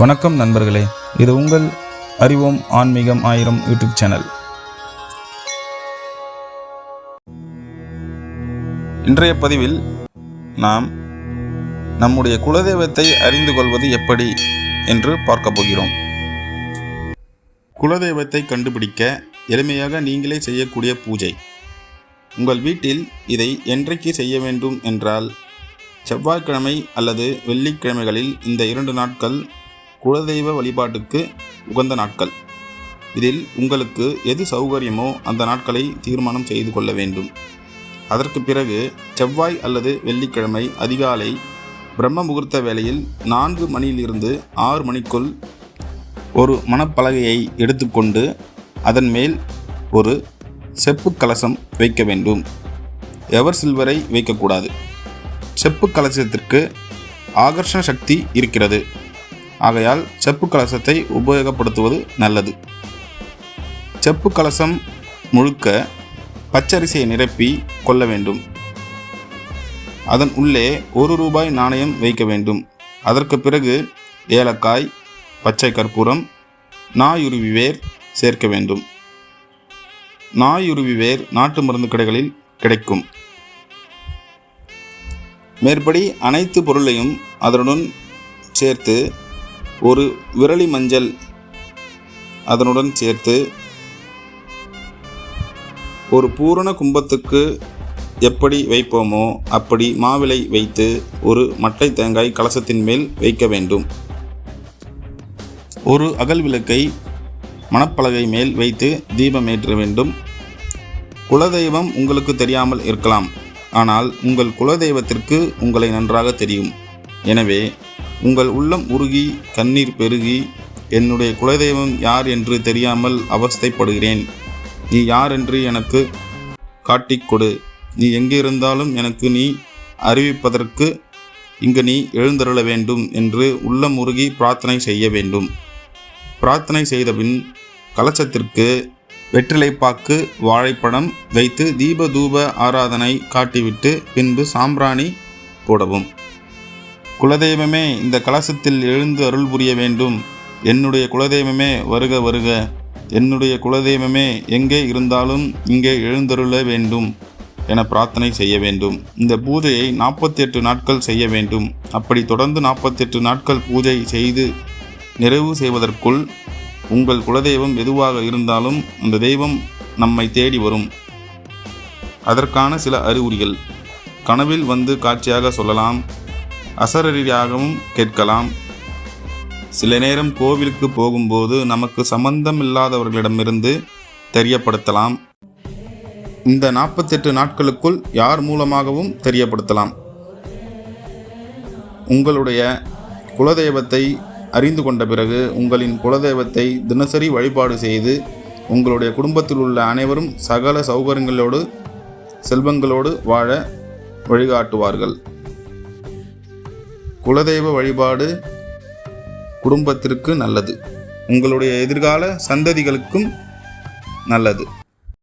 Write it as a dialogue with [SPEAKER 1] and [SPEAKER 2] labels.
[SPEAKER 1] வணக்கம் நண்பர்களே. இது உங்கள் அறிவோம் ஆன்மீகம் ஆயிரம் யூடியூப் சேனல். இன்றைய பதிவில் நாம் நம்முடைய குலதெய்வத்தை அறிந்து கொள்வது எப்படி என்று பார்க்க போகிறோம். குலதெய்வத்தை கண்டுபிடிக்க எளிமையாக நீங்களே செய்யக்கூடிய பூஜை. உங்கள் வீட்டில் இதை என்றைக்கு செய்ய வேண்டும் என்றால் செவ்வாய்க்கிழமை அல்லது வெள்ளிக்கிழமைகளில் இந்த இரண்டு நாட்கள் குலதெய்வ வழிபாட்டுக்கு உகந்த நாட்கள். இதில் உங்களுக்கு எது சௌகரியமோ அந்த நாட்களை தீர்மானம் செய்து கொள்ள வேண்டும். அதற்கு பிறகு செவ்வாய் அல்லது வெள்ளிக்கிழமை அதிகாலை பிரம்ம முகூர்த்த வேளையில் நான்கு மணியிலிருந்து ஆறு மணிக்குள் ஒரு மணப்பலகையை எடுத்துக்கொண்டு அதன் மேல் ஒரு செப்பு கலசம் வைக்க வேண்டும். எவர் சில்வரை வைக்கக்கூடாது. செப்பு கலசத்திற்கு ஆகர்ஷண சக்தி இருக்கிறது. ஆகையால் செப்பு கலசத்தை உபயோகப்படுத்துவது நல்லது. செப்பு கலசம் முழுக்க பச்சரிசியை நிரப்பி கொள்ள வேண்டும். அதன் உள்ளே ஒரு ரூபாய் நாணயம் வைக்க வேண்டும். அதற்கு பிறகு ஏலக்காய் பச்சை கற்பூரம் நாயுருவி வேர் சேர்க்க வேண்டும். நாயுருவி வேர் நாட்டு மருந்து கடைகளில் கிடைக்கும். மேற்படி அனைத்து பொருளையும் அதனுடன் சேர்த்து ஒரு விரலி மஞ்சள் அதனுடன் சேர்த்து ஒரு பூரண கும்பத்துக்கு எப்படி வைப்போமோ அப்படி மாவிலை வைத்து ஒரு மட்டை தேங்காய் கலசத்தின் மேல் வைக்க வேண்டும். ஒரு அகல் விளக்கை மணப்பலகை மேல் வைத்து தீபம் ஏற்ற வேண்டும். குலதெய்வம் உங்களுக்கு தெரியாமல் இருக்கலாம். ஆனால் உங்கள் குலதெய்வத்திற்கு உங்களை நன்றாக தெரியும். எனவே உங்கள் உள்ளம் உருகி கண்ணீர் பெருகி என்னுடைய குலதெய்வம் யார் என்று தெரியாமல் அவஸ்தைப்படுகிறேன். நீ யார் என்று எனக்கு காட்டிக் கொடு. நீ எங்கே இருந்தாலும் எனக்கு நீ அறிவிப்பதற்கு இங்கு நீ எழுந்தருள வேண்டும் என்று உள்ளம் உருகி பிரார்த்தனை செய்ய வேண்டும். பிரார்த்தனை செய்தபின் கலசத்திற்கு வெற்றிலைப்பாக்கு வாழைப்பழம் வைத்து தீப தூப ஆராதனை காட்டிவிட்டு பின்பு சாம்பிராணி போடவும். குலதெய்வமே இந்த கலசத்தில் எழுந்து அருள் புரிய வேண்டும். என்னுடைய குலதெய்வமே வருக வருக. என்னுடைய குலதெய்வமே எங்கே இருந்தாலும் இங்கே எழுந்தருள வேண்டும் என பிரார்த்தனை செய்ய வேண்டும். இந்த பூஜையை நாற்பத்தி எட்டு நாட்கள் செய்ய வேண்டும். அப்படி தொடர்ந்து நாற்பத்தி எட்டு நாட்கள் பூஜை செய்து நிறைவு செய்வதற்குள் உங்கள் குலதெய்வம் எதுவாக இருந்தாலும் அந்த தெய்வம் நம்மை தேடி வரும். அதற்கான சில அறிகுறிகள். கனவில் வந்து காட்சியாக சொல்லலாம். அசரீரியாகவும் கேட்கலாம். சில நேரம் கோவிலுக்கு போகும்போது நமக்கு சம்பந்தம் இல்லாதவர்களிடமிருந்து தெரியப்படுத்தலாம். இந்த நாற்பத்தெட்டு நாட்களுக்குள் யார் மூலமாகவும் தெரியப்படுத்தலாம். உங்களுடைய குலதெய்வத்தை அறிந்து கொண்ட பிறகு உங்களின் குலதெய்வத்தை தினசரி வழிபாடு செய்து உங்களுடைய குடும்பத்தில் உள்ள அனைவரும் சகல சௌகரியங்களோடு செல்வங்களோடு வாழ வழிகாட்டுவார்கள். குலதெய்வ வழிபாடு குடும்பத்திற்கு நல்லது. உங்களுடைய எதிர்கால சந்ததிகளுக்கும் நல்லது.